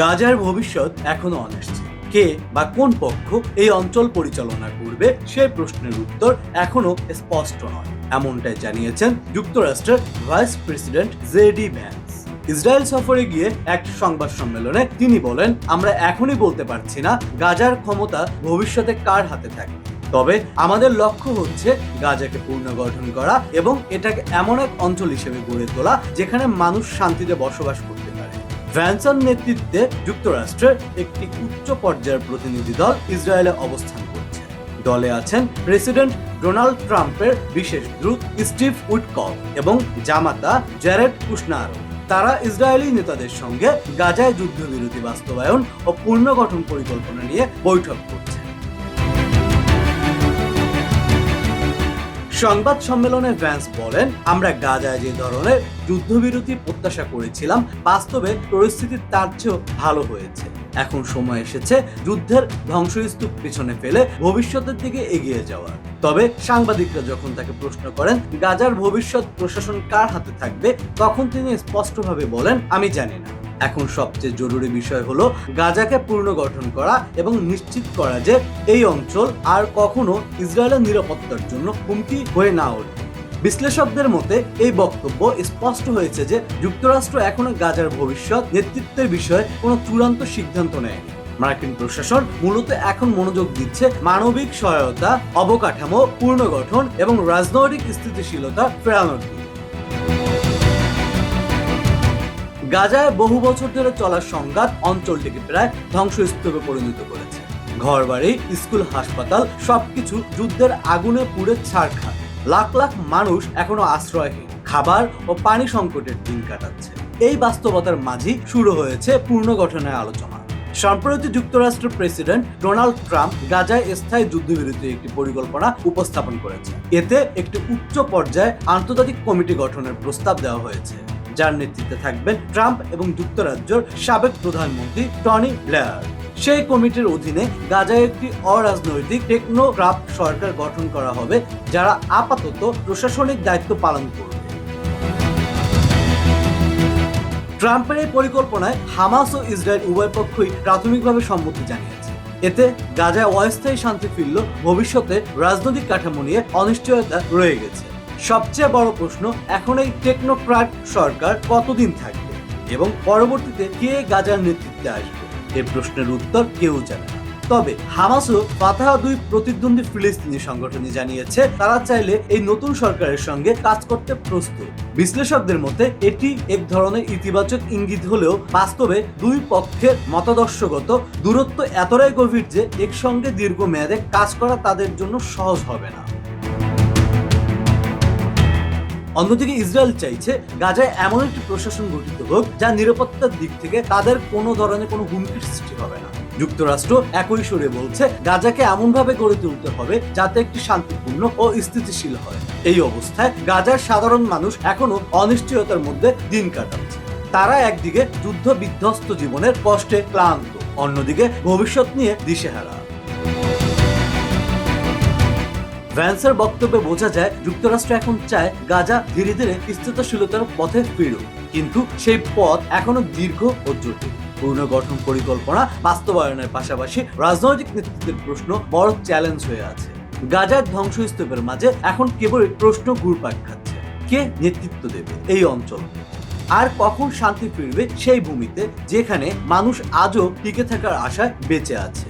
গাজার ভবিষ্যৎ এখনও অনিশ্চিত। কে বা কোন পক্ষ এই অঞ্চল পরিচালনা করবে সেই প্রশ্নের উত্তর এখনও স্পষ্ট নয়, এমনটাই জানিয়েছেন যুক্তরাষ্ট্রের vice president JD Vance. Israel সফরে গিয়ে এক সংবাদ সম্মেলনে তিনি বলেন, আমরা এখনই বলতে পারছি না গাজার ক্ষমতা ভবিষ্যতে কার হাতে থাকবে। তবে আমাদের লক্ষ্য হচ্ছে গাজাকে পুনর্গঠন করা এবং এটাকে এমন এক অঞ্চল হিসেবে গড়ে তোলা যেখানে মানুষ শান্তিতে বসবাস করতে ভ্যানসন নেতৃত্বে যুক্তরাষ্ট্রের একটি উচ্চ পর্যায়ের প্রতিনিধি দল ইসরায়েলে অবস্থান করছে। দলে আছেন প্রেসিডেন্ট ডোনাল্ড ট্রাম্পের বিশেষ দূত স্টিভ উডকক এবং জামাতা জ্যারেড কুশনার। তারা ইসরায়েলি নেতাদের সঙ্গে গাজায় যুদ্ধবিরতি বাস্তবায়ন ও পুনর্গঠন পরিকল্পনা নিয়ে বৈঠক করছে। সংবাদ সম্মেলনে ভ্যান্স বলেন, আমরা গাজায় যে ধরনের যুদ্ধবিরতি প্রত্যাশা করেছিলাম, বাস্তবে পরিস্থিতি তার চেয়েও ভালো হয়েছে। এখন সময় এসেছে যুদ্ধের ধ্বংসস্তূপ পিছনে ফেলে ভবিষ্যতের দিকে এগিয়ে যাওয়ার। তবে সাংবাদিকরা যখন তাকে প্রশ্ন করেন, গাজার ভবিষ্যৎ প্রশাসন কার হাতে থাকবে? তখন তিনি স্পষ্টভাবে বলেন, আমি জানি না। এখন সবচেয়ে জরুরি বিষয় হলো গাজাকে পুনর্গঠন করা এবং নিশ্চিত করা যে এই অঞ্চল আর কখনো ইসরায়েলের নিরাপত্তার জন্য হুমকি হয়ে না ওঠে। বিশ্লেষকদের মতে, এই বক্তব্য স্পষ্ট হয়েছে যে যুক্তরাষ্ট্র এখনও গাজার ভবিষ্যৎ নেতৃত্বের বিষয়ে কোনো চূড়ান্ত সিদ্ধান্ত নেয়নি। মার্কিন প্রশাসন মূলত এখন মনোযোগ দিচ্ছে মানবিক সহায়তা, অবকাঠামো পুনর্গঠন এবং রাজনৈতিক স্থিতিশীলতা ফেরানোর গাজায় বহু বছর ধরে চলা সংঘাত অঞ্চলটিকে প্রায় ধ্বংসস্তূপে পরিণত করেছে। ঘরবাড়ি, স্কুল, হাসপাতাল সবকিছু যুদ্ধের আগুনে পুড়ে ছাড়খাড় লাখ লাখ মানুষ এখনও আশ্রয়হীন। খাবার ও পানি সংকটের দিন কাটাচ্ছে। এই বাস্তবতার মাঝেই শুরু হয়েছে পুনর্গঠনের আলোচনা। সম্প্রতি যুক্তরাষ্ট্রের প্রেসিডেন্ট ডোনাল্ড ট্রাম্প গাজায় স্থায়ী যুদ্ধবিরতির একটি পরিকল্পনা উপস্থাপন করেছে। এতে একটি উচ্চ পর্যায়ে আন্তর্জাতিক কমিটি গঠনের প্রস্তাব দেওয়া হয়েছে। যার নেতৃত্বে থাকবেন ট্রাম্প এবং যুক্তরাজ্যের সাবেক প্রধানমন্ত্রী টনি ব্লেয়ার। সেই কমিটির অধীনে গাজায় একটি অরাজনৈতিক টেকনোক্রাফট সরকার গঠন করা হবে, যারা আপাতত প্রশাসনিক দায়িত্ব পালন করবে। ট্রাম্পের এই পরিকল্পনায় হামাস ও ইসরায়েল উভয় পক্ষই প্রাথমিকভাবে সম্মতি জানিয়েছে। এতে গাজায় অস্থায়ী শান্তি ফিরল ভবিষ্যতে রাজনৈতিক কাঠামো নিয়ে অনিশ্চয়তা রয়ে গেছে। সবচেয়ে বড় প্রশ্ন, এখন এই টেকনোক্রাট সরকার কতদিন থাকবে? এবং পরবর্তীতে কে গাজার নেতৃত্বে আসবে? এ প্রশ্নের উত্তর কেউ জানে তবে হামাসও ফাতাহ দুই প্রতিদ্বন্দ্বী ফিলিস্তিনি সংগঠনই জানিয়েছে, তারা চাইলে এই নতুন সরকারের সঙ্গে কাজ করতে প্রস্তুত। বিশ্লেষকদের মতে, এটি এক ধরনের ইতিবাচক ইঙ্গিত হলেও বাস্তবে দুই পক্ষের মতাদর্শগত দূরত্ব এতটাই গভীর যে একসঙ্গে দীর্ঘমেয়াদে কাজ করা তাদের জন্য সহজ হবে না। অন্যদিকে ইসরায়েল চাইছে গাজায় এমন একটি প্রশাসন গঠিত হোক যা নিরাপত্তার দিক থেকে তাদের কোনো ধরনের কোনো হুমকির সৃষ্টি হবে না। যুক্তরাষ্ট্র একই সুরে বলছে, গাজাকে এমনভাবে গড়ে তুলতে হবে যাতে একটি শান্তিপূর্ণ ও স্থিতিশীল হয়। এই অবস্থায় গাজার সাধারণ মানুষ এখনও অনিশ্চয়তার মধ্যে দিন কাটাচ্ছে। তারা একদিকে যুদ্ধ বিধ্বস্ত জীবনের কষ্টে ক্লান্ত, অন্যদিকে ভবিষ্যৎ নিয়ে দিশেহারা। ভ্যান্সের বক্তব্যে বোঝা যায়, যুক্তরাষ্ট্র এখন চায় গাজা ধীরে ধীরে স্থিতিশীলতার পথে ফিরুক। কিন্তু সেই পথ এখনও দীর্ঘ ও জটিল। পুনর্গঠন পরিকল্পনা বাস্তবায়নের পাশাপাশি রাজনৈতিক নেতৃত্বের প্রশ্ন বড় চ্যালেঞ্জ হয়ে আছে। গাজার ধ্বংসস্তূপের মাঝে এখন কেবল প্রশ্ন ঘুরপাক খাচ্ছে। কে নেতৃত্ব দেবে এই অঞ্চল? আর কখন শান্তি ফিরবে সেই ভূমিতে যেখানে মানুষ আজও টিকে থাকার আশায় বেঁচে আছে।